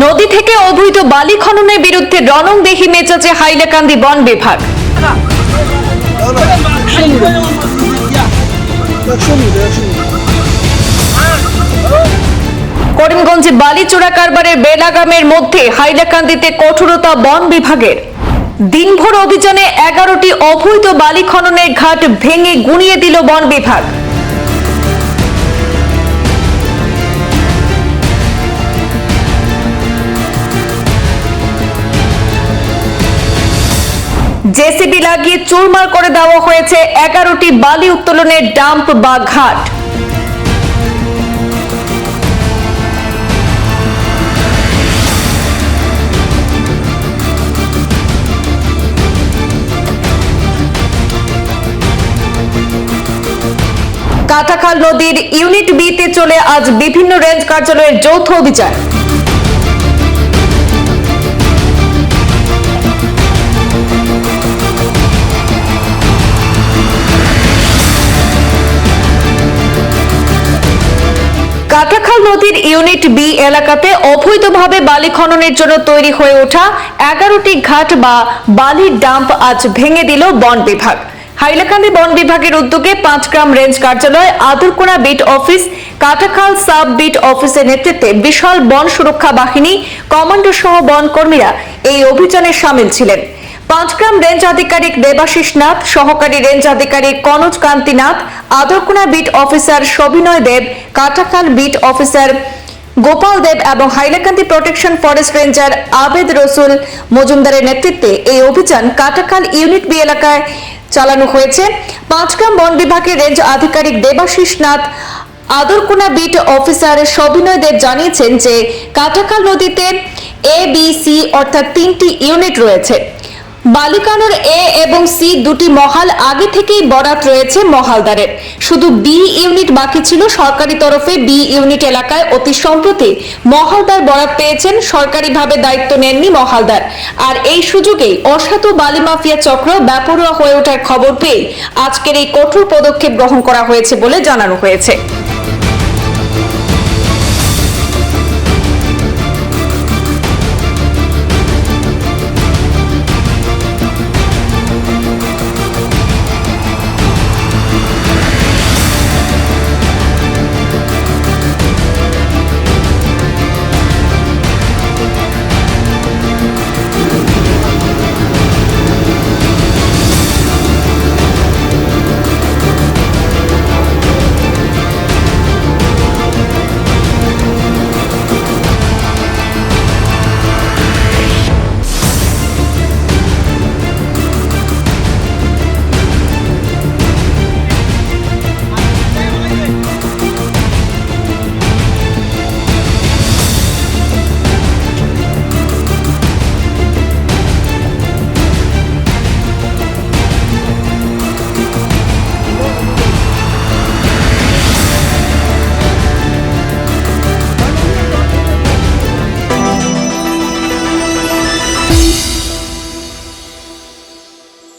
নদী থেকে অবৈধ বালি খননের বিরুদ্ধে রণংদেহী মেচাচ্ছে হাইলাকান্দি বন বিভাগ। করিমগঞ্জে বালি চোরা কারবারের বেলাগামের মধ্যে হাইলাকান্দিতে কঠোরতা বন বিভাগের। দিনভর অভিযানে এগারোটি অবৈধ বালি খননের ঘাট ভেঙে গুঁড়িয়ে দিল বন বিভাগ। জেসিবি লাগিয়ে চুরমার করে দেওয়া হয়েছে এগারোটি বালি উত্তোলনের ডাম্প বা ঘাট। কাটাখাল নদীর ইউনিট বিতে চলে আজ বিভিন্ন রেঞ্জ কার্যালয়ের যৌথ অভিযান। কাটাখাল নদীর ইউনিট বি এলাকাতে অবৈধভাবে বালি খননের জন্য তৈরি হয়ে ওঠা এগারোটি ঘাট বা বালির ডাম্প আজ ভেঙে দিল বন বিভাগ। হাইলাকান্দি বন বিভাগের উদ্যোগে পাঁচগ্রাম রেঞ্জ কার্যালয় Adarkona beat office Katakhal sub beat অফিসের নেতৃত্বে বিশাল বন সুরক্ষা বাহিনী, কমান্ডো সহ বন কর্মীরা এই অভিযানে সামিল ছিলেন। পাঁচগ্রাম রেঞ্জ আধিকারিক দেবাশিস নাথ, সহকারী রেঞ্জ আধিকারিক Kanaj Kanti Nath, Adarkona beat officer Sabinoy Deb Katakhal beat officer Gopal Deb এবং Hailakandi protection forest ranger Abed Rasul মজুমদারের নেতৃত্বে এই অভিযান কাটাখাল ইউনিট বি এলাকায় চালানো হয়েছে। পাঁচগ্রাম বন বিভাগের রেঞ্জ আধিকারিক দেবাশিস নাথ, আদরকোনা বিট অফিসার সবিনয় দেব জানিয়েছেন যে কাটাখাল নদীতে এ, বি, সি অর্থাৎ তিনটি ইউনিট রয়েছে। বালিকানোর এ এবং সি দুটি মহাল আগে থেকেই বরাত রয়েছে মহালদারের। শুধু বি ইউনিট বাকি ছিল, সরকারি তরফে বি ইউনিট এলাকায় অতি সম্প্রতি মহালদার বরাত পেয়েছেন, সরকারিভাবে দায়িত্ব নেননি মহালদার। আর এই সুযোগেই অসাধু বালি মাফিয়া চক্র ব্যাপরুয়া হয়ে ওঠার খবর পেয়ে আজকের এই কঠোর পদক্ষেপ গ্রহণ করা হয়েছে বলে জানানো হয়েছে।